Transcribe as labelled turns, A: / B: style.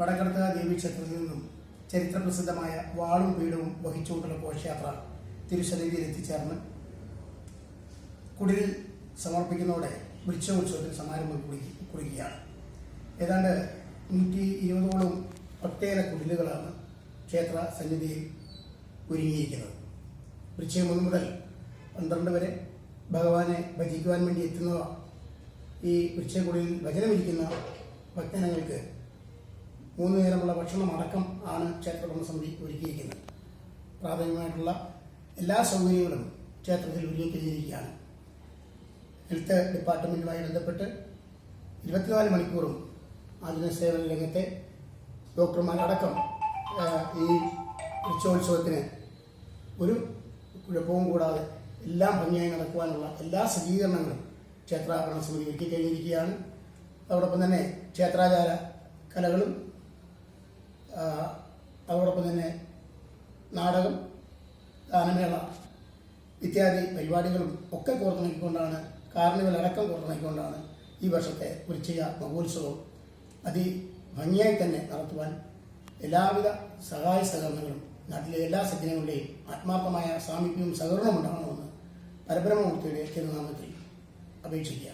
A: വടക്കടത്ത ദേവീക്ഷേത്രത്തിൽ നിന്നും ചരിത്രപ്രസിദ്ധമായ വാളും പീഠവും വഹിച്ചുകൊണ്ടുള്ള ഘോഷയാത്ര തിരുശലയിൽ എത്തിച്ചേർന്ന് കുടിലിൽ സമർപ്പിക്കുന്നതോടെ വൃക്ഷോത്സവത്തിന് സമാരംഭം കുറി- കുറിക്കുകയാണ് ഏതാണ്ട് നൂറ്റി ഇരുപതോളം ഒട്ടേറെ കുടിലുകളാണ് ക്ഷേത്ര സന്നിധിയിൽ ഒരുങ്ങിയിരിക്കുന്നത്. വൃക്ഷം ഒന്ന് മുതൽ പന്ത്രണ്ട് വരെ ഭഗവാനെ ഭജിക്കുവാൻ വേണ്ടി എത്തുന്നവ ഈ വൃക്ഷക്കുടിയിൽ ഭജനമിരിക്കുന്ന ഭക്തജനങ്ങൾക്ക് മൂന്ന് നേരമുള്ള ഭക്ഷണം അടക്കം ആണ് ക്ഷേത്ര ഭരണസമിതി ഒരുക്കിയിരിക്കുന്നത്. പ്രാഥമികമായിട്ടുള്ള എല്ലാ സൗകര്യങ്ങളും ക്ഷേത്രത്തിൽ ഒരുക്കിയിരിക്കുകയാണ് ഹെൽത്ത് ഡിപ്പാർട്ട്മെന്റുമായി ബന്ധപ്പെട്ട് ഇരുപത്തിനാല് മണിക്കൂറും ആധുനിക സേവന രംഗത്തെ ഡോക്ടർമാരടക്കം ഈ ഉത്സവോത്സവത്തിന് ഒരു കുഴപ്പവും കൂടാതെ എല്ലാം ഭംഗിയായി നടക്കുവാനുള്ള എല്ലാ സജ്ജീകരണങ്ങളും ക്ഷേത്രാഭരണ സമിതി ഒരുക്കി കഴിഞ്ഞിരിക്കുകയാണ് അതോടൊപ്പം തന്നെ ക്ഷേത്രാചാര കലകളും അതോടൊപ്പം തന്നെ നാടകം ഗാനമേള ഇത്യാദി പരിപാടികളും ഒക്കെ കോർത്തിണക്കിക്കൊണ്ടാണ് കാർണിവൽ അടക്കം കോർത്തിണക്കിക്കൊണ്ടാണ് ഈ വർഷത്തെ വൃശ്ചിക മഹോത്സവം അതി ഭംഗിയായി തന്നെ നടത്തുവാൻ എല്ലാവിധ സഹായ സഹകരണങ്ങളും നാട്ടിലെ എല്ലാ സജ്ജനങ്ങളുടെയും ആത്മാർത്ഥമായ സാമീപ്യവും സഹകരണവും ഉണ്ടാകണമെന്ന് പരബ്രഹ്മമൂർത്തിയുടെ തിരുനാമത്തിൽ അപേക്ഷിക്കുക